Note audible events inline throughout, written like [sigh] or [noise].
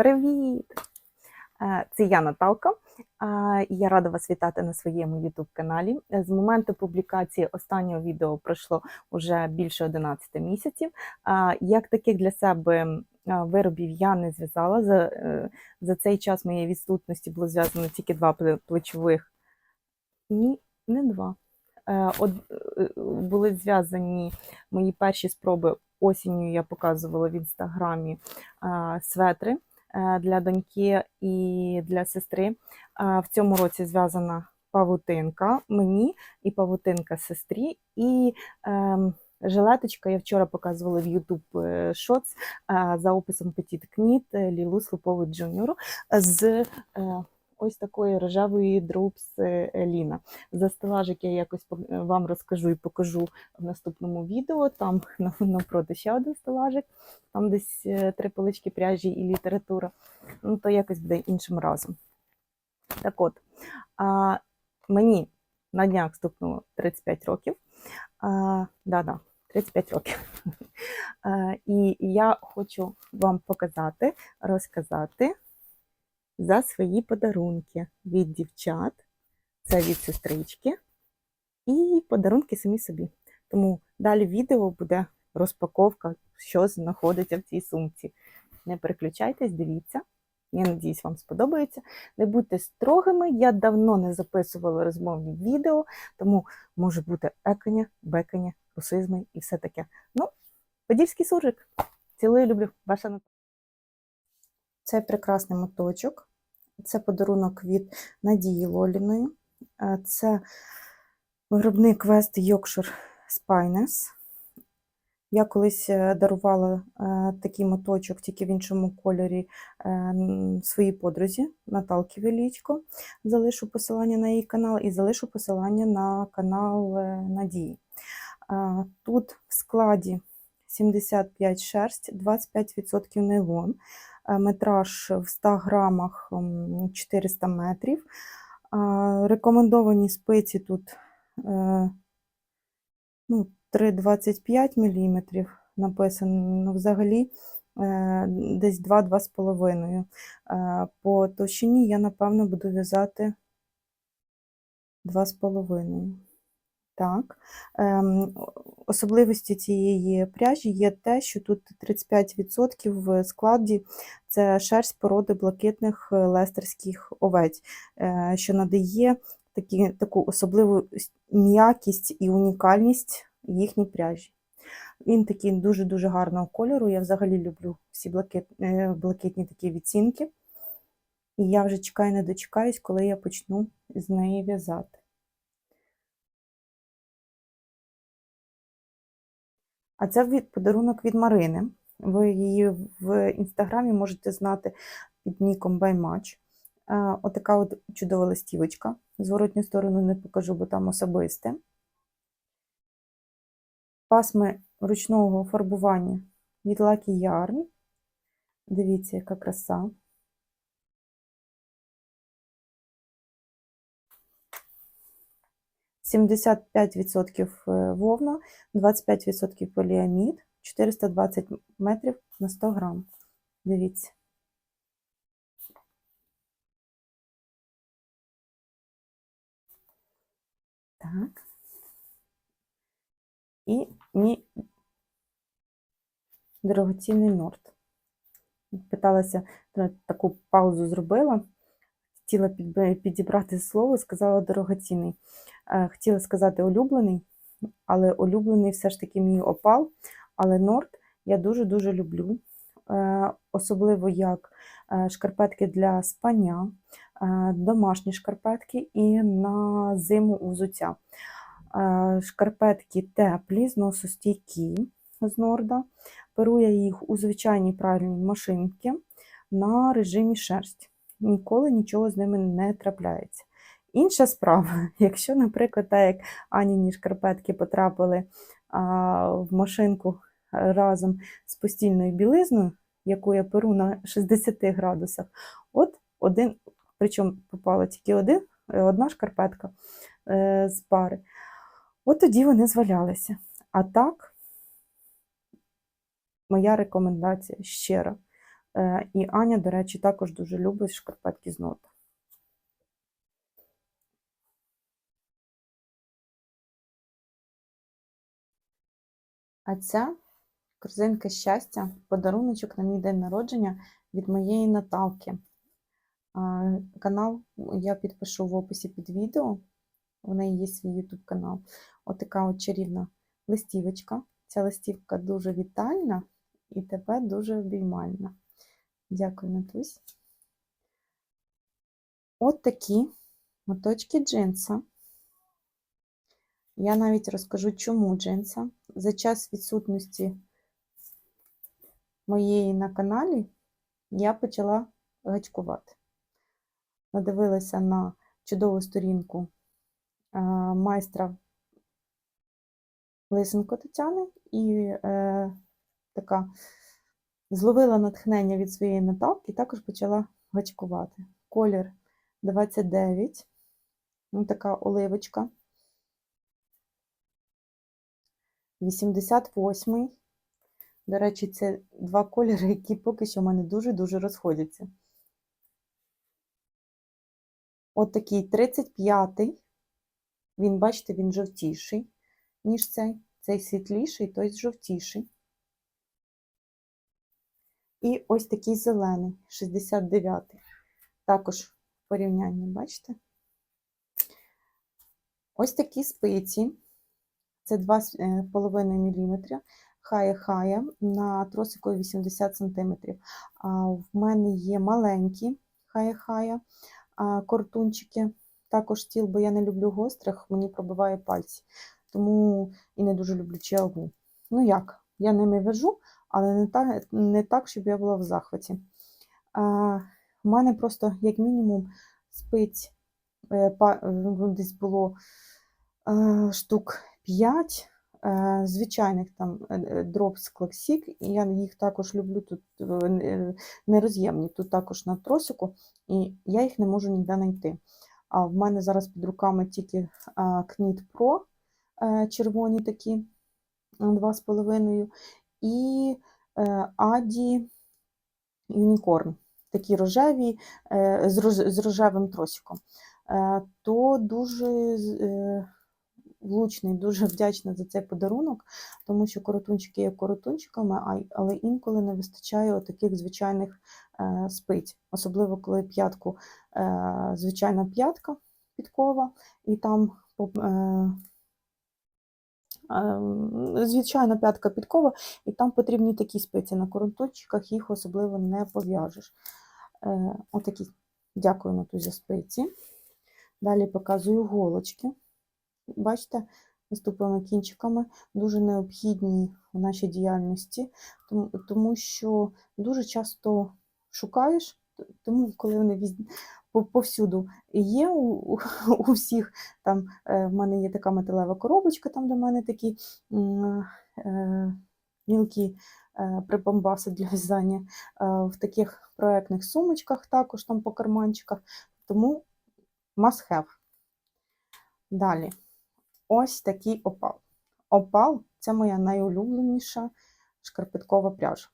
Привіт! Е, Це я Наталка. Е, і Я рада вас вітати на своєму YouTube каналі. З моменту публікації останнього відео пройшло вже більше 11 місяців. Е, Як таких для себе е, виробів я не зв'язала. За, е, за цей час моєї відсутності було зв'язано тільки два плечових. Ні, не два. Е, е, були зв'язані мої перші спроби осінню. Я показувала в інстаграмі е, светри е, для доньки і для сестри. Е, В цьому році зв'язана павутинка мені і павутинка сестрі. І ем, жилеточка я вчора показувала в YouTube Shots е, за описом Petit Knit Лілу Слупову Джуніору з е, ось такої рожевої друпс Ліна. За стелажик я якось вам розкажу і покажу в наступному відео. Там [laughs] на- навпроти ще один стелажик, там десь е, три полички пряжі і література. Ну, то якось буде іншим разом. Так от, а, мені на днях стукнуло 35 років. Да-да, 35 років. [laughs] І я хочу вам показати, розказати за свої подарунки від дівчат. Це від сестрички. І подарунки самі собі. Тому далі відео буде розпаковка, що знаходиться в цій сумці. Не переключайтесь, дивіться. Я надіюсь, вам сподобається. Не будьте строгими, я давно не записувала розмовні відео, тому може бути екання, бекання, русизми і все таке. Ну, подільський суржик. Цілую, люблю. Ваша Наталя. Цей прекрасний моточок. Це подарунок від Надії Лоліної. Е, Це виробник West Yorkshire Spines. Я колись е, дарувала е, такий моточок тільки в іншому кольорі своїй подрузі Наталки Велічко. Залишу посилання на її канал і залишу посилання на канал Надії. Тут в складі 75 шерсть, 25% нейлон, метраж в 100 грамах 400 метрів. Рекомендовані спиці тут е, ну, 3,25 мм написано, взагалі е, десь 2-2,5. Е, По товщині я, напевно, буду в'язати 2,5. Так. Ем, Особливості цієї пряжі є те, що тут 35% в складі це шерсть породи блакитних е, лестерських овець, е, що надає такі, таку особливу м'якість і унікальність їхній пряжі. Він такий дуже-дуже гарного кольору. Я взагалі люблю всі блакит, е, блакитні такі відцінки. І я вже чекаю, не дочекаюсь, коли я почну з неї в'язати. А це від подарунок від Марини. Ви її в інстаграмі можете знати під ніком ByMatch. Е, Отака от чудова листівочка. Зворотню сторону не покажу, бо там особисте. Пасми ручного фарбування від Lucky Yarn. Дивіться, яка краса. Сімдесят п'ять відсотків е, вовна, 25% поліамід, 420 метрів на 100 грам. Дивіться. Так. І мій дорогоцінний норт. Питалася, таку паузу зробила, хотіла підібрати слово, сказала дорогоцінний. Е, Хотіла сказати улюблений, але улюблений все ж таки мій опал, але норт я дуже-дуже люблю. Е, Особливо як е, шкарпетки для спання, домашні шкарпетки і на зиму взуття. Е, Шкарпетки теплі, зносостійкі з норда. Беру я їх у звичайній пральній машинці на режимі шерсть. Ніколи нічого з ними не трапляється. Інша справа, [laughs] якщо, наприклад, так як Аніні шкарпетки потрапили а, в машинку разом з постільною білизною, яку я перу на 60 градусах, от один, причому попала тільки один, е, одна шкарпетка е, з пари, от тоді вони звалялися. А так, моя рекомендація щира. Е, І Аня, до речі, також дуже любить шкарпетки з нота. А ця корзинка щастя, подаруночок на мій день народження від моєї Наталки. Канал я підпишу в описі під відео. У неї є свій YouTube канал. Отака от чарівна листівочка. Ця листівка дуже вітальна і тебе дуже обіймальна. Дякую, Натусь. От такі моточки джинса. Я навіть розкажу, чому джинса. За час відсутності моєї на каналі я почала гачкувати. Надивилася на чудову сторінку е, майстра Лисенко Тетяни і е, така зловила натхнення від своєї Наталки і також почала гачкувати. Колір 29, ну, така оливочка. 88. До речі, це два кольори, які поки що в мене дуже-дуже розходяться. От такий 35-й. Він, бачите, він жовтіший, ніж цей. Цей світліший, той жовтіший. І ось такий зелений, 69-й. Також в порівнянні, бачите? Ось такі спиці. Це 2,5 мм. Хая-хая на тросику 80 см. А в мене є маленькі хая-хая кортунчики. Також стіл, бо я не люблю гострих, мені пробиває пальці. Тому і не дуже люблю чиагу. Ну як, я ними вяжу, але не так, не так щоб я була в захваті. У мене просто, як мінімум, спиць е, па, десь було штук 5 е, звичайних там Drops Classic, і я їх також люблю тут е, нероз'ємні, тут також на тросику, і я їх не можу ніде знайти. А в мене зараз під руками тільки Knit Pro е, червоні такі 2,5, і Аді Unicorn, такі рожеві з рожевим тросиком. То дуже влучний, дуже вдячна за цей подарунок, тому що коротунчики є коротунчиками, але інколи не вистачає таких звичайних е, спиць, особливо коли п'ятку е, звичайна п'ятка підкова, і там е, звичайна п'ятка підкова, і там потрібні такі спиці. На коротунчиках їх особливо не пов'яжеш. Отакі. Дякую на за спиці. Далі показую голочки бачите, наступними кінчиками, дуже необхідні в нашій діяльності, тому, що дуже часто шукаєш, тому коли вони повсюду є у, у, [laughs] у всіх, там е, в мене є така металева коробочка, там до мене такі е, мілкі е, прибамбаси для в'язання, е, в таких проектних сумочках, також там по карманчиках, тому must have. Далі. Ось такий опал. Опал це моя найулюбленіша шкарпеткова пряжа.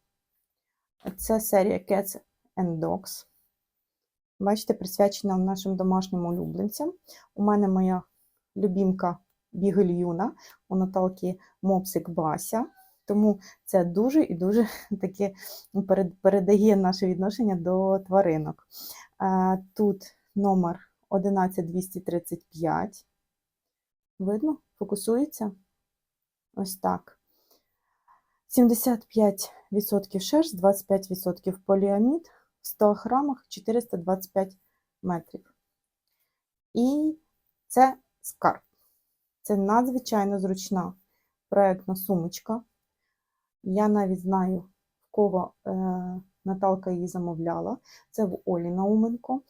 Це серія Cats and Dogs. Бачите, присвячена нашим домашнім улюбленцям. У мене моя любімка Бігельюна, у Наталки Мопсик Бася. Тому це дуже і дуже [laughs] таке передає наше відношення до тваринок. Тут номер 11235. Видно? Фокусується? Ось так. 75% шерсть, 25% поліамід, в 100 грамах 425 метрів. І це скарб. Це надзвичайно зручна проєктна сумочка. Я навіть знаю, в кого е, Наталка її замовляла. Це в Олі Науменко,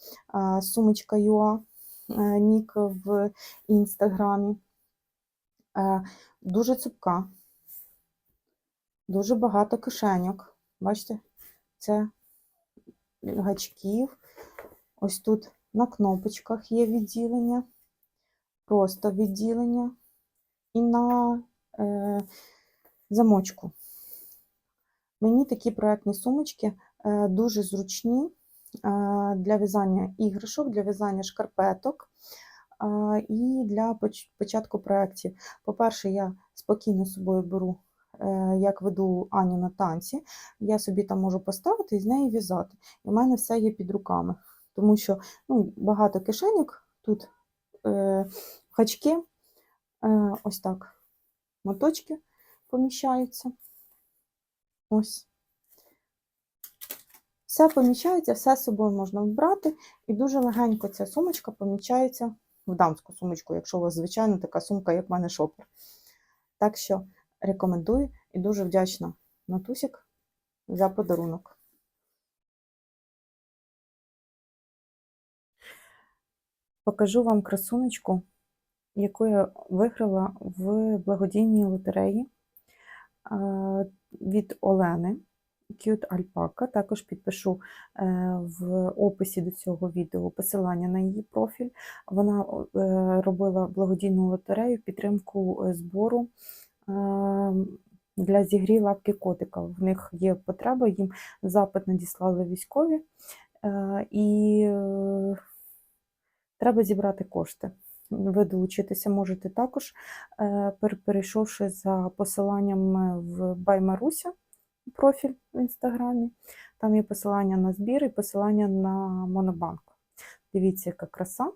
сумочка Юа. Е, нік в інстаграмі. Е, дуже цупка, дуже багато кишеньок. Бачите, це гачків. Ось тут на кнопочках є відділення, просто відділення і на е, замочку. Мені такі проектні сумочки е, дуже зручні для в'язання іграшок, для в'язання шкарпеток і для початку проєктів. По-перше, я спокійно з собою беру, е, як веду Аню на танці, я собі там можу поставити і з нею в'язати. І в мене все є під руками, тому що ну, багато кишеньок тут е, хачки, е, ось так, моточки поміщаються. Ось. Все поміщається, все з собою можна вбрати, і дуже легенько ця сумочка поміщається в дамську сумочку, якщо у вас, звичайно, така сумка, як в мене шопер. Так що рекомендую і дуже вдячна Натусік за подарунок. Покажу вам красунечку, яку я виграла в благодійній лотереї е, від Олени. Cute Alpaca. Також підпишу е, в описі до цього відео посилання на її профіль. Вона е, робила благодійну лотерею підтримку е, збору для зігрі лапки котика. В них є потреба, їм запит надіслали військові, і треба зібрати кошти. Ви долучитися можете також, перейшовши за посиланням в Баймаруся профіль в інстаграмі. Там є посилання на збір і посилання на Монобанк. Дивіться, яка краса.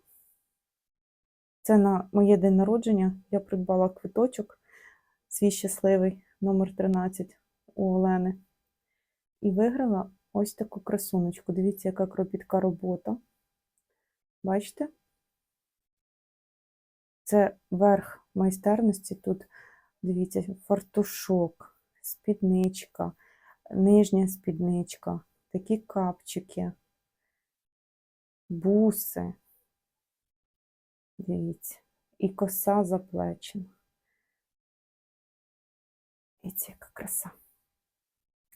Це на моє день народження. Я придбала квиточок, свій щасливий, номер 13 у Олени. І виграла ось таку красуночку. Дивіться, яка кропітка робота. Бачите? Це верх майстерності. Тут, дивіться, фартушок, спідничка, нижня спідничка, такі капчики, буси. Дивіться, і коса заплечена. Дивіться, яка краса.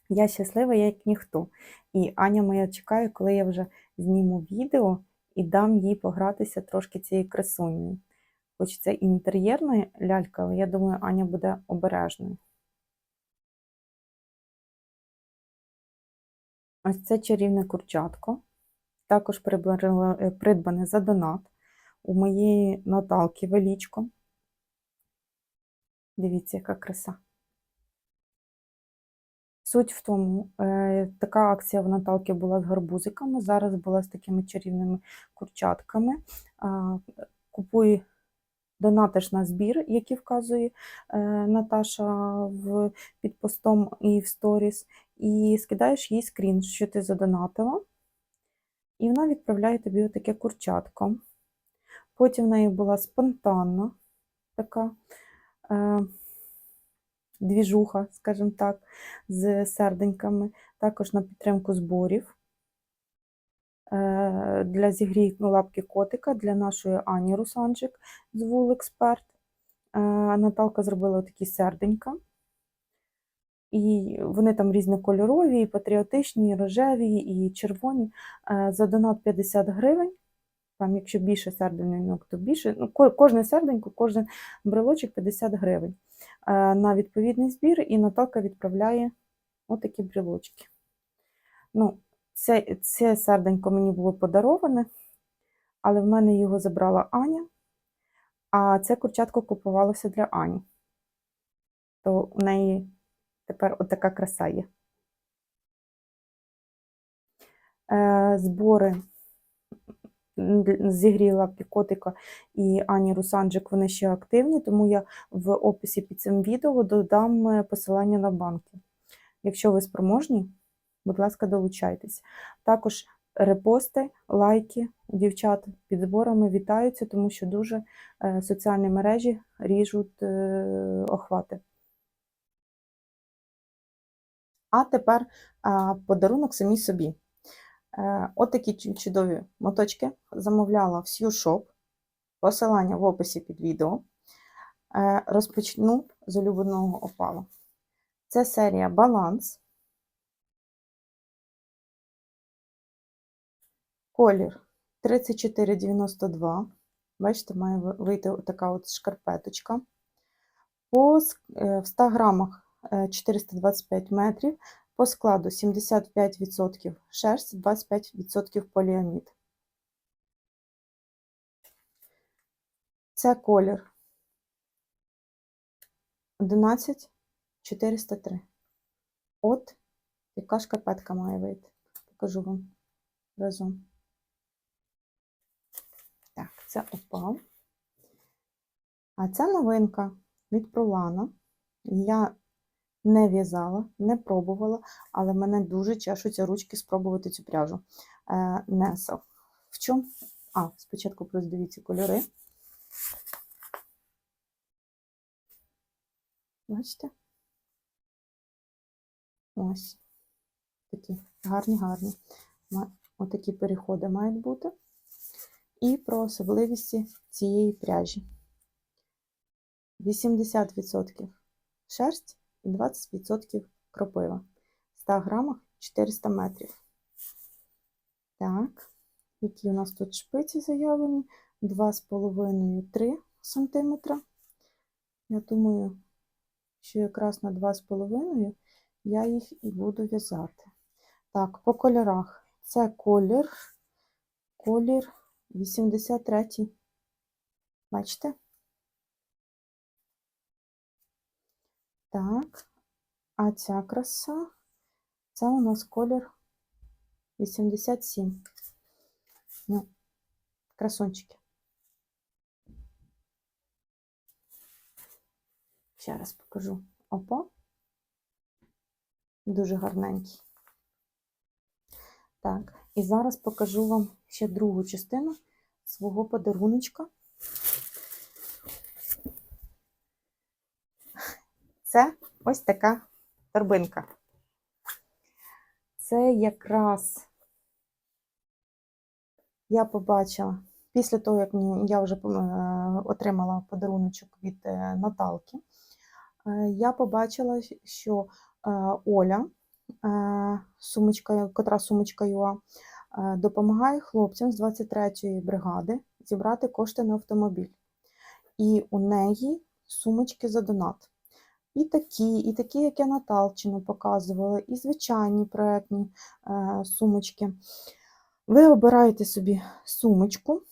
Я щаслива, як ніхто. І Аня моя чекає, коли я вже зніму відео і дам їй погратися трошки цією красунею. Хоч це інтер'єрна лялька, але я думаю, Аня буде обережною. Ось це чарівне курчатко. Також е, придбане за донат у моєї Наталки Велічко. Дивіться, яка краса. Суть в тому, е, така акція в Наталки була з гарбузиками, зараз була з такими чарівними курчатками. Купуй, донатиш на збір, який вказує е, Наташа в, під постом і в сторіс, і скидаєш їй скрін, що ти задонатила, і вона відправляє тобі отаке курчатко. Потім в неї була спонтанна така е, двіжуха, скажімо так, з серденьками, також на підтримку зборів для зігрій лапки котика для нашої Ані Русанчик з Вул Експерт. Е, Наталка зробила такі серденька. І вони там різнокольорові, і патріотичні, і рожеві, і червоні. Е, За донат 50 гривень. Там, якщо більше серденьок, то більше. Ну, кожне серденько, кожен брелочок 50 гривень е, на відповідний збір, і Наталка відправляє отакі брелочки. Ну, це, це серденько мені було подароване, але в мене його забрала Аня, а це курчатко купувалося для Ані. То у неї тепер отака краса є. Е, збори д- зігрій лапки котика і Ані Русанджик, вони ще активні, тому я в описі під цим відео додам е, посилання на банки. Якщо ви спроможні, будь ласка, долучайтесь. Також репости, лайки дівчат під зборами вітаються, тому що дуже е, соціальні мережі ріжуть е, охвати. А тепер подарунок самі собі. Е, От такі чудові моточки замовляла в Сью Shop. Посилання в описі під відео. Розпочну з улюбленого опалу. Це серія Баланс. Колір 3492. Бачите, має вийти така от шкарпеточка. По, е, в 100 грамах е, 425 метрів. По складу 75% шерсть, 25% поліамід. Це колір 11403. От яка шкарпетка має вийти. Покажу вам разом. Це опал. А це новинка від Пролана. Я не в'язала, не пробувала, але мене дуже чешуться ручки спробувати цю пряжу. Е, Неса. В чому? А, спочатку просто дивіться кольори. Бачите? Ось. Такі гарні, гарні. Отакі переходи мають бути. І про особливості цієї пряжі. 80% шерсть і 20% кропива. В 100 грамах 400 метрів. Так, які у нас тут шпиці заявлені? 2,5-3 см. Я думаю, що якраз на 2,5 я їх і буду в'язати. Так, по кольорах. Це колір, колір 83. Бачите? Так, а ця краса, це у нас колір 87. Ну, красунчики. Ще раз покажу. Опа. Дуже гарненький. Так, і зараз покажу вам ще другу частину свого подаруночка. Це ось така торбинка. Це якраз я побачила після того, як я вже е, отримала подаруночок від е, Наталки, е, я побачила, що Оля, сумочка, котра сумочка ЮА, допомагає хлопцям з 23-ї бригади зібрати кошти на автомобіль. І у неї сумочки за донат. І такі, і такі, як я Наталчину показувала, і звичайні проектні е, сумочки. Ви обираєте собі сумочку,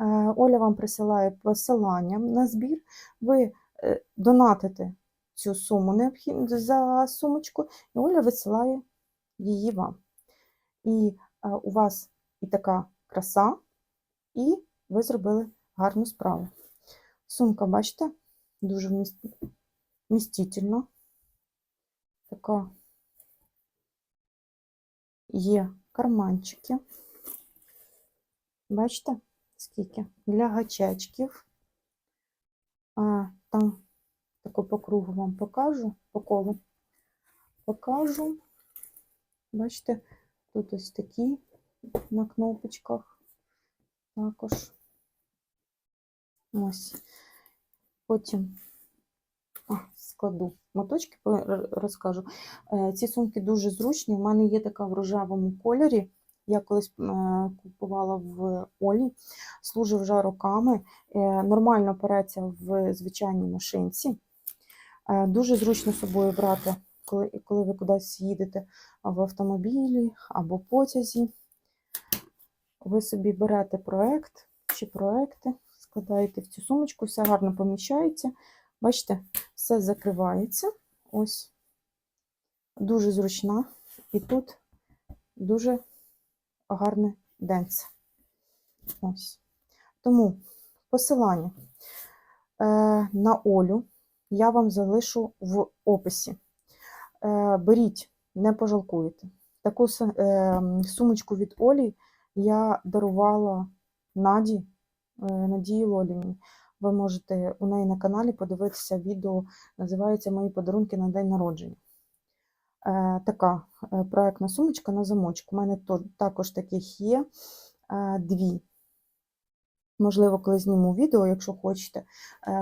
е, Оля вам присилає посилання на збір, ви е, донатите цю суму необхідну за сумочку, і Оля висилає її вам. І е, у вас і така краса, і ви зробили гарну справу. Сумка, бачите, дуже вміст- вмістительна. Така є карманчики. Бачите, скільки? Для гачечків. А, там таку по кругу вам покажу, по колу покажу. Бачите, тут ось такі на кнопочках також. Ось. Потім а, складу моточки, розкажу. Е, Ці сумки дуже зручні. У мене є така в рожевому кольорі. Я колись е, купувала в Олі, служить вже роками. Е, Нормально переться в звичайній машинці. Дуже зручно собою брати, коли, коли ви кудись їдете в автомобілі або потязі. Ви собі берете проект чи проекти, складаєте в цю сумочку, все гарно поміщається. Бачите, все закривається. Ось. Дуже зручна. І тут дуже гарне денце. Ось. Тому посилання е, на Олю я вам залишу в описі. Е, беріть, не пожалкуєте. Таку е, сумочку від Олі я дарувала Наді, е, Надії Лоліні. Ви можете у неї на каналі подивитися відео, називається Мої подарунки на день народження. Така проектна сумочка на замочку. У мене також таких є дві. Можливо, коли зніму відео, якщо хочете,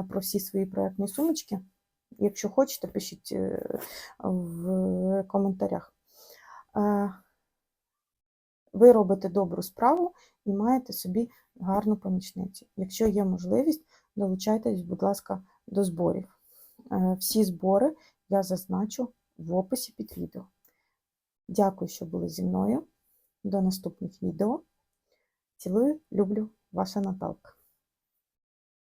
про всі свої проектні сумочки. Якщо хочете, пишіть е, в коментарях. Е, Ви робите добру справу і маєте собі гарну помічницю. Якщо є можливість, долучайтесь, будь ласка, до зборів. Е, Всі збори я зазначу в описі під відео. Дякую, що були зі мною. До наступних відео. Цілую, люблю, ваша Наталка.